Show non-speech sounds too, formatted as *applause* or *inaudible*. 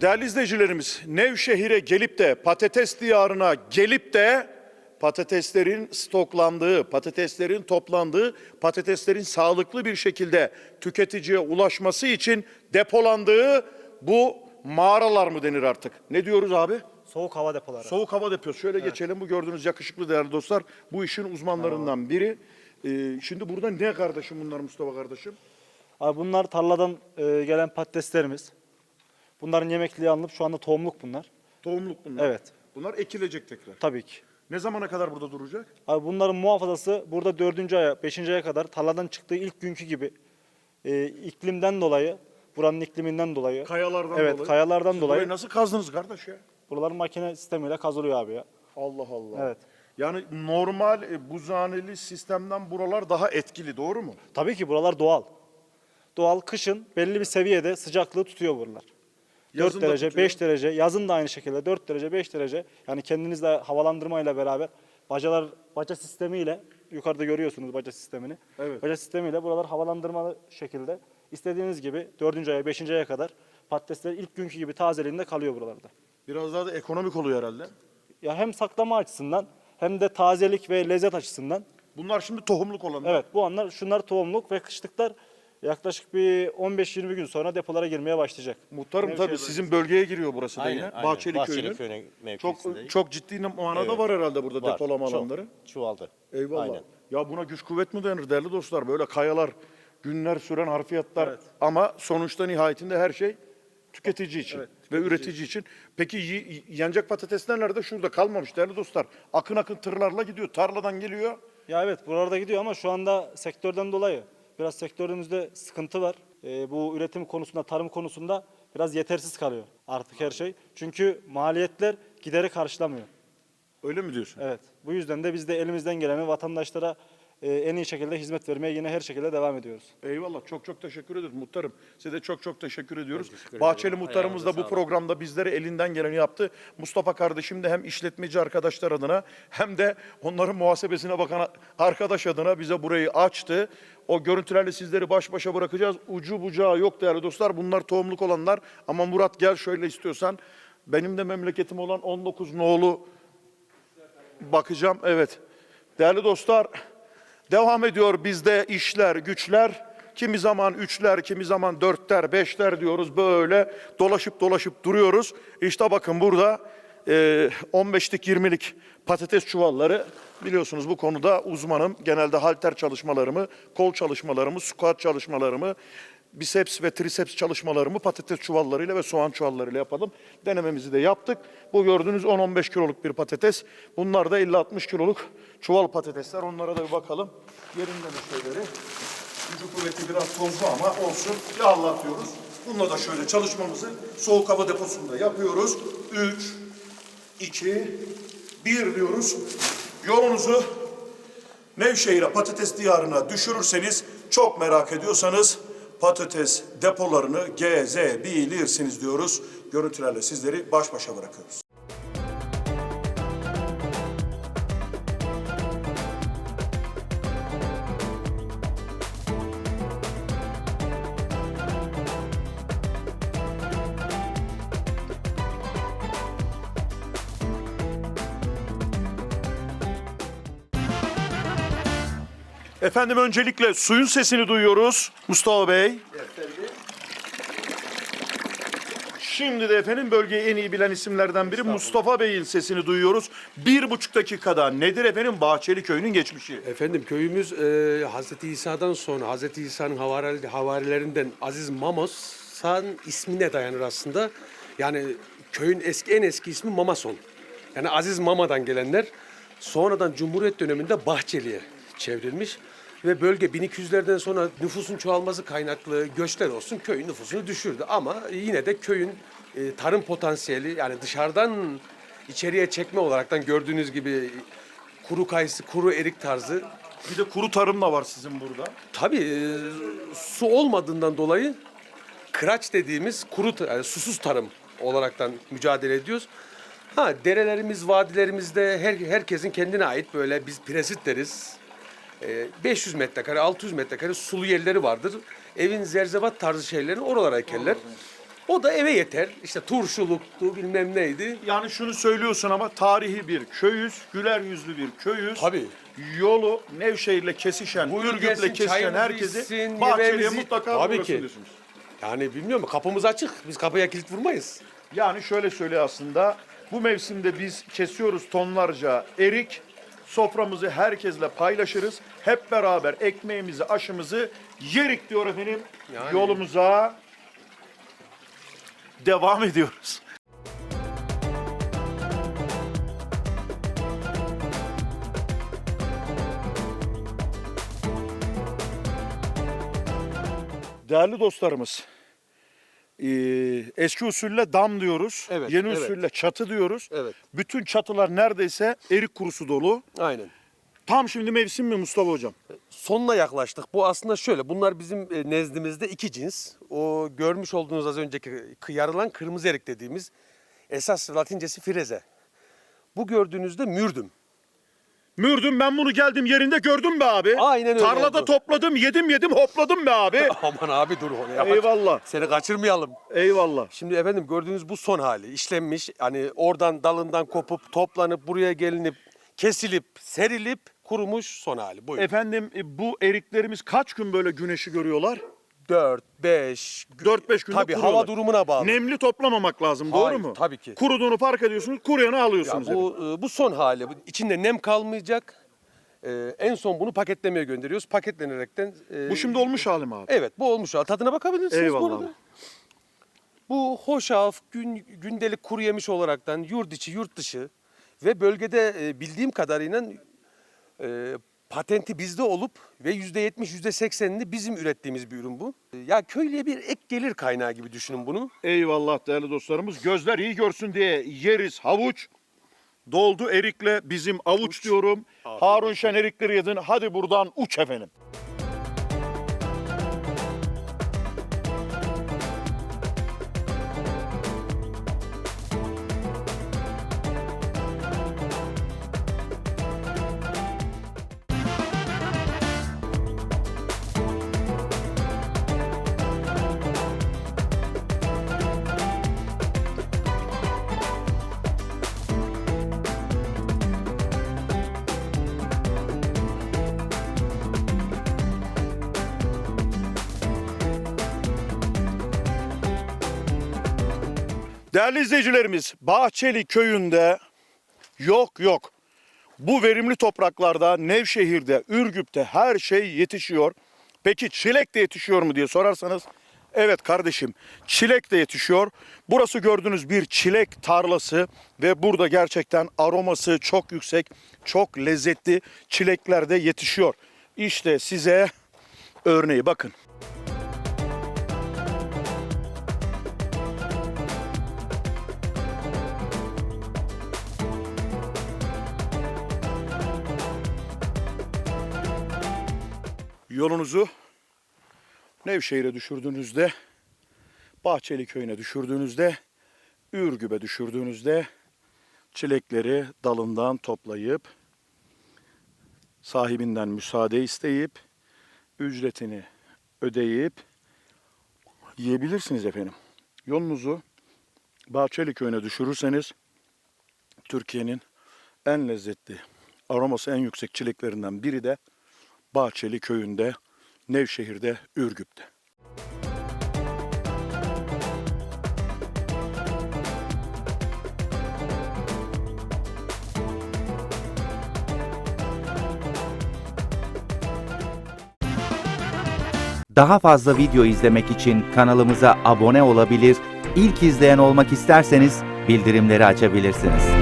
Değerli izleyicilerimiz, Nevşehir'e gelip de patates diyarına gelip de patateslerin stoklandığı, patateslerin toplandığı, patateslerin sağlıklı bir şekilde tüketiciye ulaşması için depolandığı bu mağaralar mı denir artık? Ne diyoruz abi? Soğuk hava depoları. Soğuk hava deposu. Şöyle geçelim. Bu gördüğünüz yakışıklı değerli dostlar. Bu işin uzmanlarından biri. Ee, şimdi burada ne kardeşim bunlar Mustafa kardeşim? Abi bunlar tarladan e, gelen patateslerimiz. Bunların yemekliği alınıp şu anda tohumluk bunlar. Tohumluk bunlar. Evet. Bunlar ekilecek tekrar. Tabii ki. Ne zamana kadar burada duracak? Abi bunların muhafazası burada dördüncü aya, beşinci aya kadar tarladan çıktığı ilk günkü gibi e, iklimden dolayı, buranın ikliminden dolayı. Kayalardan evet, dolayı. kayalardan Siz dolayı. Burayı nasıl kazdınız kardeş ya? Buralar makine sistemiyle kazılıyor abi ya. Allah Allah. Evet. Yani normal e, buzhaneli sistemden buralar daha etkili doğru mu? Tabii ki buralar doğal. Doğal kışın belli bir seviyede sıcaklığı tutuyor buralar. 4 Yazın da derece, tutuyor. 5 derece, yazın da aynı şekilde 4 derece, 5 derece. Yani kendinizle havalandırmayla beraber bacalar baca sistemiyle yukarıda görüyorsunuz baca sistemini. Evet. Baca sistemiyle buralar havalandırmalı şekilde istediğiniz gibi 4. aya, 5. aya kadar patatesler ilk günkü gibi tazeliğinde kalıyor buralarda. Biraz daha da ekonomik oluyor herhalde. Ya hem saklama açısından hem de tazelik ve lezzet açısından. Bunlar şimdi tohumluk olanlar. Evet bu anlar şunlar tohumluk ve kışlıklar yaklaşık bir 15-20 gün sonra depolara girmeye başlayacak. Muhtarım Nevşehir tabii sizin bölgeye giriyor burası da Aynen, yine. aynen. Bahçeli, Bahçeli köyünün. köyünün Çok mevkisindeyiz. çok ciddi manada Evet. var herhalde burada Var, depolama çok. alanları. Çuvalda. Eyvallah. Aynen. Ya buna güç kuvvet mi denir değerli dostlar? Böyle kayalar, günler süren harfiyatlar Evet. ama sonuçta nihayetinde her şey tüketici için Evet, ve üretici için. Peki y- yenecek patatesler nerede? Şurada kalmamış değerli dostlar. Akın akın tırlarla gidiyor. Tarladan geliyor. Ya evet buralarda gidiyor ama şu anda sektörden dolayı biraz sektörümüzde sıkıntı var. Ee, bu üretim konusunda, tarım konusunda biraz yetersiz kalıyor artık her şey. Çünkü maliyetler gideri karşılamıyor. Öyle mi diyorsun? Evet. Bu yüzden de biz de elimizden geleni vatandaşlara e, en iyi şekilde hizmet vermeye yine her şekilde devam ediyoruz. Eyvallah. Çok çok teşekkür ederiz muhtarım. Size de çok çok teşekkür ediyoruz. teşekkür Bahçeli ederim. muhtarımız da bu programda bizlere elinden geleni yaptı. Mustafa kardeşim de hem işletmeci arkadaşlar adına hem de onların muhasebesine bakan arkadaş adına bize burayı açtı. O görüntülerle sizleri baş başa bırakacağız. Ucu bucağı yok değerli dostlar. Bunlar tohumluk olanlar. Ama Murat gel şöyle istiyorsan. Benim de memleketim olan 19 nolu bakacağım. Evet. Değerli dostlar, devam ediyor bizde işler, güçler. Kimi zaman üçler, kimi zaman dörtler, beşler diyoruz böyle dolaşıp dolaşıp duruyoruz. İşte bakın burada e, 15'lik 20'lik patates çuvalları biliyorsunuz bu konuda uzmanım. Genelde halter çalışmalarımı, kol çalışmalarımı, squat çalışmalarımı, biceps ve triceps çalışmalarımı patates çuvallarıyla ve soğan çuvallarıyla yapalım. Denememizi de yaptık. Bu gördüğünüz 10-15 kiloluk bir patates. Bunlar da 50-60 kiloluk çuval patatesler. Onlara da bir bakalım. Yerinde mi şeyleri? Gücü kuvveti biraz tozlu ama olsun. Yağla atıyoruz. Bununla da şöyle çalışmamızı soğuk hava deposunda yapıyoruz. 3, 2, 1 diyoruz. Yolunuzu Nevşehir'e patates diyarına düşürürseniz çok merak ediyorsanız patates depolarını gezebilirsiniz diyoruz. Görüntülerle sizleri baş başa bırakıyoruz. Efendim öncelikle suyun sesini duyuyoruz Mustafa Bey. Şimdi de efendim bölgeyi en iyi bilen isimlerden biri Mustafa Bey'in sesini duyuyoruz. Bir buçuk dakikada nedir efendim Bahçeli Köyü'nün geçmişi? Efendim köyümüz e, Hazreti İsa'dan sonra Hazreti İsa'nın havari, havarilerinden Aziz Mamos'un ismine dayanır aslında. Yani köyün eski en eski ismi Mamason. Yani Aziz Mama'dan gelenler sonradan Cumhuriyet döneminde Bahçeli'ye çevrilmiş ve bölge 1200'lerden sonra nüfusun çoğalması kaynaklı göçler olsun köyün nüfusunu düşürdü ama yine de köyün e, tarım potansiyeli yani dışarıdan içeriye çekme olaraktan gördüğünüz gibi kuru kayısı, kuru erik tarzı. Bir de kuru tarım da var sizin burada. Tabii e, su olmadığından dolayı kıraç dediğimiz kuru yani susuz tarım olaraktan mücadele ediyoruz. Ha derelerimiz, vadilerimizde her, herkesin kendine ait böyle biz presit deriz. E, 500 metrekare, 600 metrekare sulu yerleri vardır. Evin zerzevat tarzı şeylerini oralara ekerler. O da eve yeter. İşte turşuluktu bilmem neydi. Yani şunu söylüyorsun ama tarihi bir köyüz, güler yüzlü bir köyüz. Tabii. Yolu Nevşehir'le kesişen, Buyur Ürgüp'le gelsin, kesişen çayımızı herkesi içsin, Bahçeli'ye yemeğimizi- mutlaka Tabii ki. diyorsunuz. Yani bilmiyorum kapımız açık. Biz kapıya kilit vurmayız. Yani şöyle söyle aslında bu mevsimde biz kesiyoruz tonlarca erik. Soframızı herkesle paylaşırız. Hep beraber ekmeğimizi, aşımızı yerik diyor efendim. Yani. Yolumuza devam ediyoruz. Değerli dostlarımız, eee, eski usulle dam diyoruz, Evet, yeni evet. usulle çatı diyoruz. Evet. Bütün çatılar neredeyse erik kurusu dolu. Aynen. Tam şimdi mevsim mi Mustafa Hocam? Sonuna yaklaştık. Bu aslında şöyle. Bunlar bizim e, nezdimizde iki cins. O görmüş olduğunuz az önceki yarılan kırmızı erik dediğimiz esas latincesi fireze. Bu gördüğünüzde mürdüm. Mürdüm ben bunu geldim yerinde gördüm be abi. Aynen öyle Tarlada oldu. topladım, yedim yedim hopladım be abi. *laughs* Aman abi dur onu yap. Eyvallah. Seni kaçırmayalım. Eyvallah. Şimdi efendim gördüğünüz bu son hali. işlenmiş. Hani oradan dalından kopup toplanıp buraya gelinip kesilip serilip kurumuş son hali. Buyurun. Efendim e, bu eriklerimiz kaç gün böyle güneşi görüyorlar? 4, 5, 4-5 günde Tabii kuruyorlar. hava durumuna bağlı. Nemli toplamamak lazım Hayır, doğru mu? tabii ki. Kuruduğunu fark ediyorsunuz, kuruyanı Ya alıyorsunuz. bu e, bu son hali. Bu- İçinde nem kalmayacak. E, en son bunu paketlemeye gönderiyoruz. Paketlenerekten e, Bu şimdi olmuş hali mi abi? Evet, bu olmuş hali. Tadına bakabilirsiniz Eyvallah bu arada. abi. Bu hoşaf, gün, gündelik kuru yemiş olaraktan yurt içi, yurt dışı ve bölgede e, bildiğim kadarıyla e, patenti bizde olup ve yüzde yetmiş, yüzde seksenini bizim ürettiğimiz bir ürün bu. Ya köylüye bir ek gelir kaynağı gibi düşünün bunu. Eyvallah değerli dostlarımız. Gözler iyi görsün diye yeriz havuç. Doldu erikle bizim avuç diyorum. Harun Şen erikleri yedin. Hadi buradan uç efendim. Değerli izleyicilerimiz, Bahçeli köyünde yok yok. Bu verimli topraklarda, Nevşehir'de, Ürgüp'te her şey yetişiyor. Peki çilek de yetişiyor mu diye sorarsanız, evet kardeşim, çilek de yetişiyor. Burası gördüğünüz bir çilek tarlası ve burada gerçekten aroması çok yüksek, çok lezzetli çilekler de yetişiyor. İşte size örneği bakın. Yolunuzu Nevşehir'e düşürdüğünüzde, Bahçeli Köyü'ne düşürdüğünüzde, Ürgüp'e düşürdüğünüzde çilekleri dalından toplayıp sahibinden müsaade isteyip ücretini ödeyip yiyebilirsiniz efendim. Yolunuzu Bahçeli Köyü'ne düşürürseniz Türkiye'nin en lezzetli, aroması en yüksek çileklerinden biri de Bahçeli köyünde, Nevşehir'de, Ürgüp'te. Daha fazla video izlemek için kanalımıza abone olabilir, ilk izleyen olmak isterseniz bildirimleri açabilirsiniz.